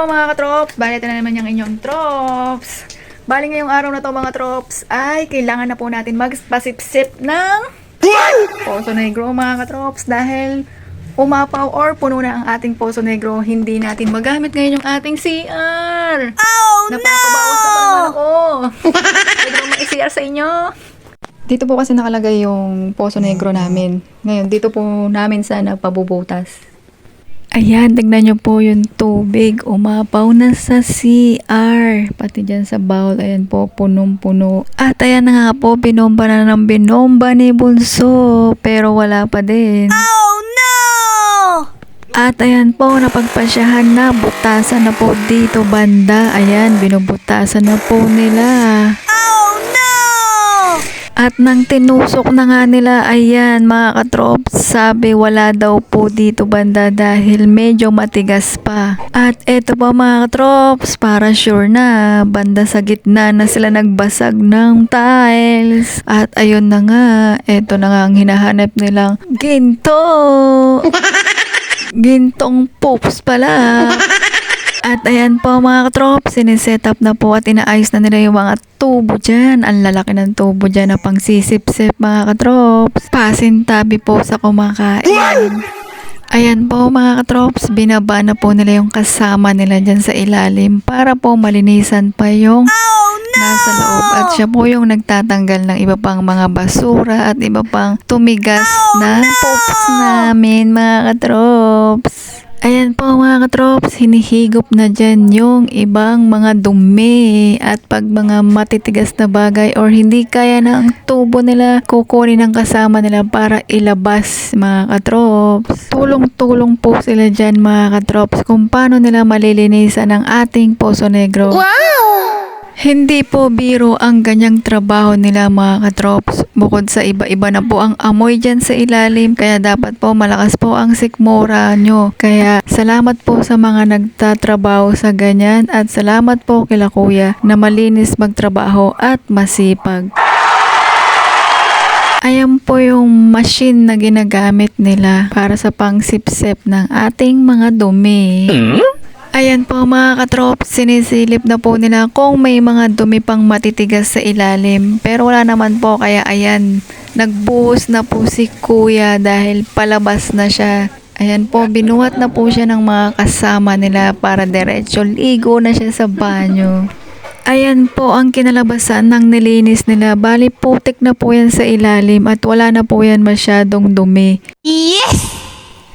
po mga katrops, balita na naman yung inyong trops. Bali ngayong araw na to mga trops ay kailangan na po natin magpasipsip ng Poso Negro mga katrops dahil umapaw or puno na ang ating Poso Negro, hindi natin magamit ngayon yung ating CR. Oh Napapabawas na pa naman ako. Pwede sa inyo? Dito po kasi nakalagay yung Poso Negro namin. Ngayon, dito po namin sana pabubutas. Ayan, tignan nyo po yung tubig. Umapaw na sa CR. Pati dyan sa bowl, ayan po, punong-puno. At ayan na nga po, binomba na ng binomba ni Bunso. Pero wala pa din. Oh no! At ayan po, napagpasyahan na, butasan na po dito banda. Ayan, binubutasan na po nila. At nang tinusok na nga nila, ayan mga katrops, sabi wala daw po dito banda dahil medyo matigas pa. At eto pa mga katrops, para sure na, banda sa gitna na sila nagbasag ng tiles. At ayun na nga, eto na nga ang hinahanap nilang ginto. Gintong poops pala. At ayan po mga katrop, siniset up na po at inaayos na nila yung mga tubo dyan. Ang lalaki ng tubo dyan na pang sisip-sip mga katrops. Pasintabi po sa kumakain. Ayan po mga katrops, binaba na po nila yung kasama nila dyan sa ilalim para po malinisan pa yung Oh no! nasa loob. At siya po yung nagtatanggal ng iba pang mga basura at iba pang tumigas na poops namin mga katrops. Ayan po mga katrops, hinihigop na dyan yung ibang mga dumi at pag mga matitigas na bagay or hindi kaya na ang tubo nila, kukunin ng kasama nila para ilabas mga katrops. Tulong-tulong po sila dyan mga katrops kung paano nila malilinisan ang ating Poso Negro. Wow! Hindi po biro ang ganyang trabaho nila mga katrops. Bukod sa iba-iba na po ang amoy dyan sa ilalim. Kaya dapat po malakas po ang sikmura nyo. Kaya salamat po sa mga nagtatrabaho sa ganyan. At salamat po kila kuya na malinis magtrabaho at masipag. Ayan po yung machine na ginagamit nila para sa pangsipsip ng ating mga dumi. Ayan po mga katrop, sinisilip na po nila kung may mga dumi pang matitigas sa ilalim. Pero wala naman po kaya ayan, nagbuhos na po si kuya dahil palabas na siya. Ayan po, binuhat na po siya ng mga kasama nila para diretso ligo na siya sa banyo. Ayan po ang kinalabasan ng nilinis nila. Bali putik na po yan sa ilalim at wala na po yan masyadong dumi. Yes!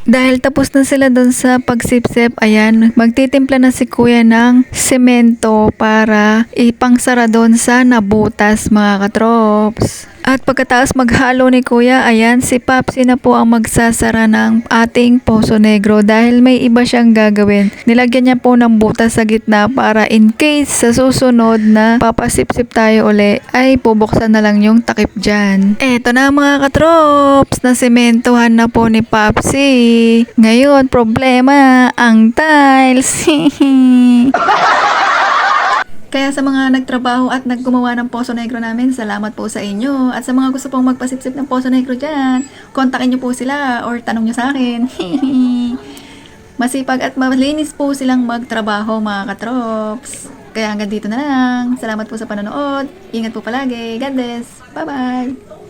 Dahil tapos na sila doon sa pagsipsip, ayan, magtitimpla na si kuya ng semento para ipangsara doon sa nabutas mga katrops. At pagkatapos maghalo ni kuya, ayan, si Papsi na po ang magsasara ng ating poso negro dahil may iba siyang gagawin. Nilagyan niya po ng butas sa gitna para in case sa susunod na papasipsip tayo uli, ay bubuksan na lang yung takip dyan. Eto na mga katrops, na sementohan na po ni Papsi. Ngayon, problema, ang tiles. Kaya sa mga nagtrabaho at naggumawa ng Poso Negro namin, salamat po sa inyo. At sa mga gusto pong magpasipsip ng Poso Negro dyan, kontakin nyo po sila or tanong nyo sa akin. Masipag at malinis po silang magtrabaho mga katrops. Kaya hanggang dito na lang. Salamat po sa panonood. Ingat po palagi. God bless. Bye-bye.